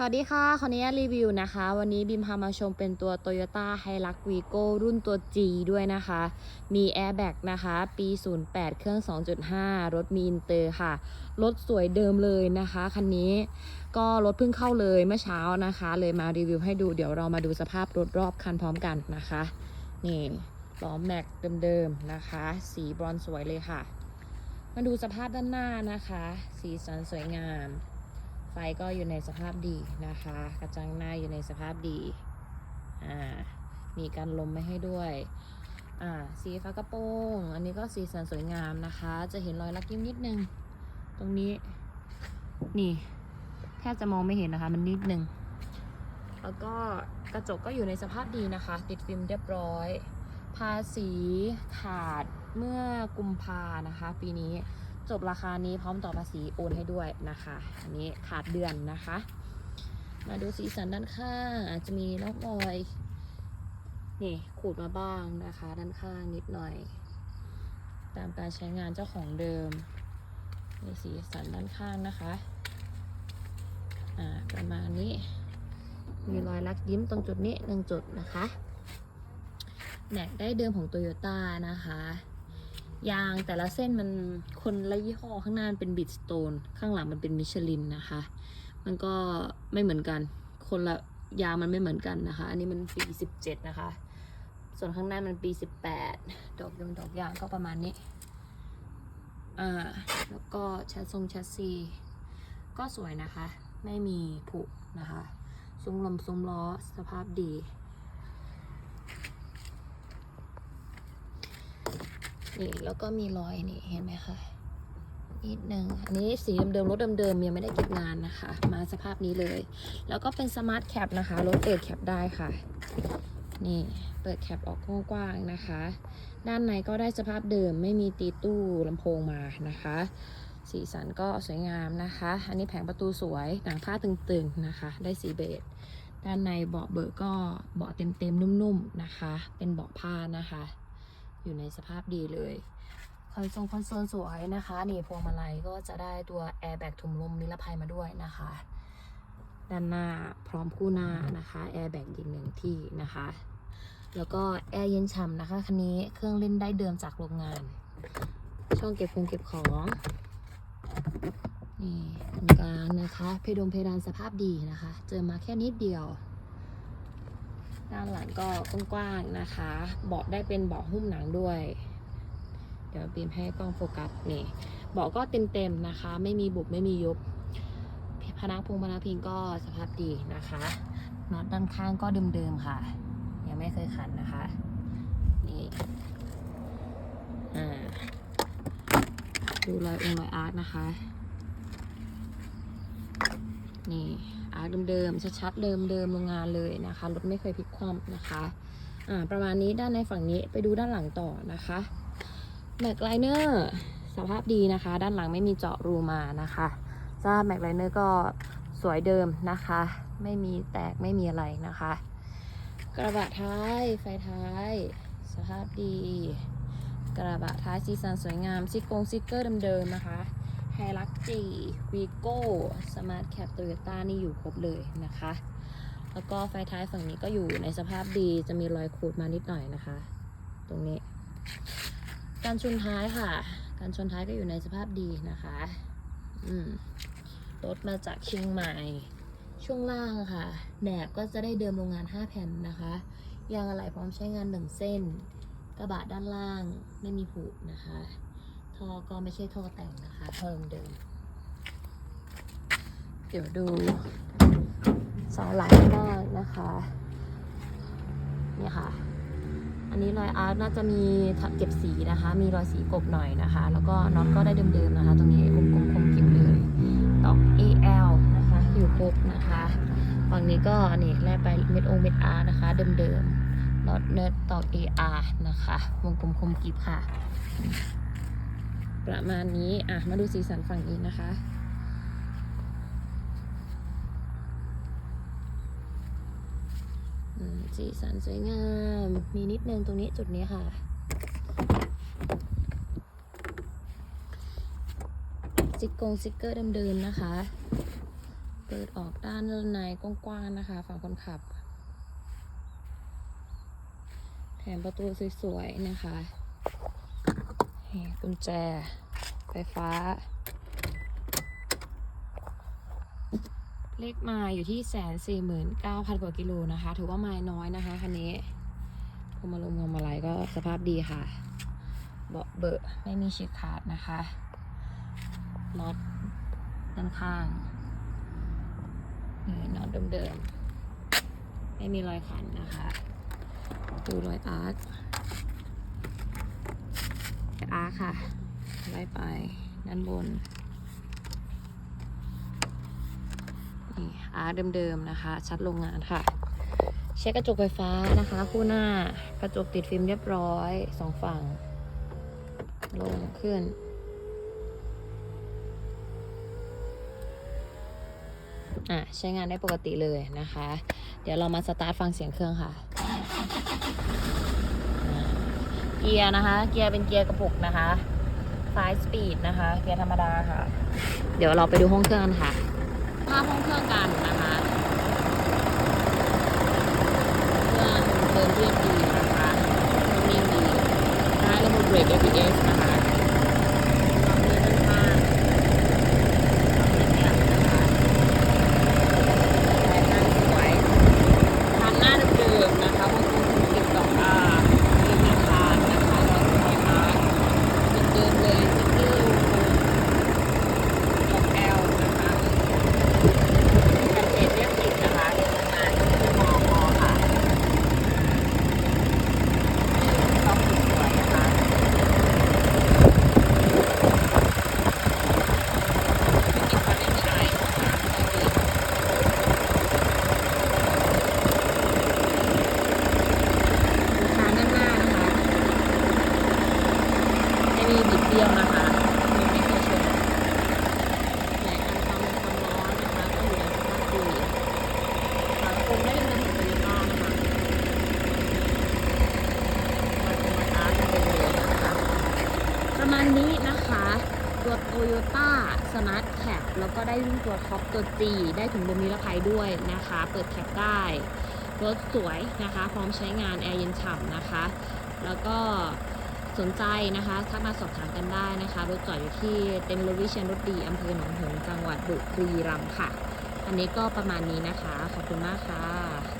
สวัสดีค่ะขออนุญาตรีวิวนะคะ วันนี้บิมพามาชมเป็นตัว Toyota Hilux Vigo รุ่นตัว G ด้วยนะคะ มี Airbag นะคะ ปี 08 เครื่อง 2.5 รถมีอินเตอร์ค่ะ รถสวยเดิมเลยนะคะคันนี้ก็รถเพิ่งเข้าเลยเมื่อเช้านะคะ เลยมารีวิวให้ดูเดี๋ยวเรามาดูสภาพรถรอบคันพร้อมกันนะคะ นี่ล้อแม็กเดิมๆนะคะ สีบรอนซ์สวยเลยค่ะ มาดูสภาพด้านหน้านะคะ สีสันสวยงาม ไฟก็อยู่ในสภาพดีนะคะ กระจังหน้าอยู่ในสภาพดี อ่า มีการลมไม่ให้ด้วย อ่า สีฟ้ากระโปรง อันนี้ก็สีสันสวยงามนะคะ จะเห็นรอยลักยิ้มนิดนึง ตรงนี้ นี่ แทบจะมองไม่เห็นนะคะ มันนิดนึง แล้วก็กระจกก็อยู่ในสภาพดีนะคะ ติดฟิล์มเรียบร้อย ภาษีขาดเมื่อกุมภานะคะ ปีนี้ จบราคานี้พร้อมต่อภาษีโอนให้ด้วยนะคะ อันนี้ขาดเดือนนะคะ มาดูสีสันด้านข้างอาจจะมีร่องรอยนี่ขูดมาบ้างนะคะ ด้านข้างนิดหน่อย ตามการใช้งานเจ้าของเดิมนี่สีสันด้านข้างนะคะอ่าประมาณนี้ มีรอยลักยิ้มตรงจุดนี้หนึ่งจุดนะคะแหนกได้เดิมของโตโยต้านะคะ ยางแต่ละเส้นมันคนละยี่ห้อข้างหน้าเป็นบิดสโตนข้างหลังมันเป็นมิชลินนะคะ มันก็ไม่เหมือนกัน คนละยางมันไม่เหมือนกันนะคะ อันนี้มันปี 17 นะคะ ส่วนข้างหน้ามันปี 18 ดอกยงดอกยางก็ประมาณนี้อ่าแล้วก็แชสซงแชสซีก็สวยนะคะ ไม่มีผุนะคะซุ้มลมซุ้มล้อสภาพดี นี่แล้วก็มีรอยนี่เห็นไหมคะนิดนึงอันนี้สีเดิมๆรถเดิมๆยังไม่ได้เก็บงานนะคะ มาสภาพนี้เลย แล้วก็เป็นสมาร์ทแคปนะคะรถเปิดแคปได้ค่ะ นี่เปิดแคปออกกว้างๆนะคะ ด้านในก็ได้สภาพเดิมไม่มีตีตู้ลำโพงมานะคะ สีสันก็สวยงามนะคะ อันนี้แผงประตูสวยหนังผ้าตึงๆนะคะ ได้สีเบจด้านในเบาะเบอร์ก็เบาะเต็มๆนุ่มๆนะคะ เป็นเบาะผ้านะคะ อยู่ในสภาพดีเลยคอนโซลคอนโซลสวยนะคะ นี่พวงมาลัยก็จะได้ตัวแอร์แบ็กถุงลมนิรภัยมาด้วยนะคะ ด้านหน้าพร้อมคู่หน้านะคะแอร์แบ็กอีกหนึ่งที่นะคะ แล้วก็แอร์เย็นฉ่ำนะคะคันนี้เครื่องเล่นได้เดิมจากโรงงาน ช่องเก็บคงเก็บของนี่ตรงกลางนะคะ เพดงเพดานสภาพดีนะคะ เจอมาแค่นิดเดียว ด้านหลังก็กว้างๆนะคะ เบาะได้เป็นเบาะหุ้มหนังด้วย เดี๋ยวบีมให้กล้องโฟกัสนี่เบาะก็เต็มๆนะคะ ไม่มีบุบไม่มียุบพนักพงพนักพิงก็สภาพดีนะคะน็อตด้านข้างก็เดิมๆค่ะ ยังไม่เคยขันนะคะนี่อ่าดูรอยองค์รอยอาร์ตนะคะ นี่อาร์ตเดิมๆชัดๆเดิมๆโรงงานเลยนะคะรถไม่เคยพลิกคว่ำนะคะอ่าประมาณนี้ด้านในฝั่งนี้ไปดูด้านหลังต่อนะคะแม็กไลเนอร์สภาพดีนะคะ ด้านหลังไม่มีเจาะรูมานะคะสภาพแม็กไลเนอร์ก็สวยเดิมนะคะ ไม่มีแตกไม่มีอะไรนะคะ กระบะท้ายไฟท้าย สภาพดี กระบะท้ายสีสันสวยงามซิกกงซิกเกอร์เดิมๆนะคะ ไฮลักจีวีโก้สมาร์ทแคปโตโยต้านี่อยู่ครบเลยนะคะ แล้วก็ไฟท้ายฝั่งนี้ก็อยู่ในสภาพดีจะมีรอยขูดมานิดหน่อยนะคะ ตรงนี้ การชนท้ายค่ะ การชนท้ายก็อยู่ในสภาพดีนะคะ อืมรถมาจากเชียงใหม่ ช่วงล่างค่ะแหนบก็จะได้เดิมโรงงาน 5 แผ่นนะคะยางอะไหล่พร้อมใช้งาน 1 เส้น กระบะด้านล่างไม่มีผุนะคะ ท่อก็ไม่ใช่ท่อแต่งนะคะเพิ่มเดิม เดี๋ยวดูเสาหลังบ้างนะคะเนี่ยค่ะ อันนี้รอยอาร์ตน่าจะมีเก็บสีนะคะ มีรอยสีกบหน่อยนะคะ แล้วก็น็อตก็ได้เดิมๆนะคะ ตรงนี้กลมๆคมกิบเลยดอก AL นะคะ อยู่ครบนะคะฝั่งนี้ก็นี่แลกไปเม็ดโอเม็ดอาร์นะคะ เดิมๆน็อตเนิร์ดตอก AR นะคะ วงกลมคมกิบค่ะ ประมาณนี้ อะ มาดูสีสันฝั่งนี้นะคะ สีสันสวยงาม มีนิดนึงตรงนี้จุดนี้ค่ะ ซิกกงซิกเกอร์เดิมๆนะคะ เปิดออกด้านในกว้างๆนะคะ ฝั่งคนขับ แถมประตูสวยๆนะคะ นี่กุญแจ ไฟฟ้า เลขไมาอยู่ที่แสนสี่หมื่นเก้าพันกว่ากิโลนะคะ ถือว่าไม้น้อยนะคะคันนี้พวมาลงพวมาลัยก็สภาพดีค่ะ เบาะเบอะไม่มีฉีกขาดนะคะน็อตด้านข้างนี่น็อตเดิมๆ ไม่มีรอยขันนะคะ ดูรอยอาร์ค อาร์ค่ะ ไล่ไปด้านบน นี่อาร์เดิมๆนะคะ ชัดโรงงานค่ะ เช็คกระจกไฟฟ้านะคะ คู่หน้ากระจกติดฟิล์มเรียบร้อยสองฝั่ง ลงขึ้นอะใช้งานได้ปกติเลยนะคะ เดี๋ยวเรามาสตาร์ทฟังเสียงเครื่องค่ะ กียร์นะคะ เกียร์เป็นเกียร์กระปุกนะคะ5 speed นะคะ เกียร์ธรรมดาค่ะ เดี๋ยวเราไปดูห้องเครื่องกันค่ะภาพห้องเครื่องกันนะคะเครื่องเดินเรียบดีนะคะนิ่งดีได้ระบบเบรก ABS นะคะความเร็วค่อนข้างความเร็วแข็งนะคะแรงงานสวยทางหน้าเดิมๆนะคะบางคนเก็บดอกอ่ามีอาคารนะคะรอยสวยมากเดิมๆเลยสติ๊กเกอร์ดอกแอลนะคะ แผ่นเศษเรียบติดนะคะเดินงานที่มอมอค่ะต้องสวยๆนะคะไม่มีควันไม่มีอะไรนะคะไม่มีลูกค้าด้านหน้านะคะไม่มีบิดเบี้ยวนะคะไม่มีเคยชน แหล่งการความความร้อนนะคะก็อยู่ในสภาพดีฝากระโปรงได้เป็นของโตโยต้านะคะมาตรงมาอาร์ตเป็นเลยนะคะ ประมาณ นี้นะคะตัวโตโยต้าสมาร์ทแคปแล้วก็ได้รุ่นตัวท็อปตัว G ได้ถึงลมนิรภัยด้วยนะคะ เปิดแคปได้ รถสวยนะคะ พร้อมใช้งานแอร์เย็นฉ่ำนะคะ แล้วก็สนใจนะคะทักมาสอบถามกันได้นะคะรถจอดอยู่ที่เต็นท์รถวิเชียนรถดีอำเภอหนองหงจังหวัดบุรีรัมย์ค่ะ อันนี้ก็ประมาณนี้นะคะ ขอบคุณมากค่ะ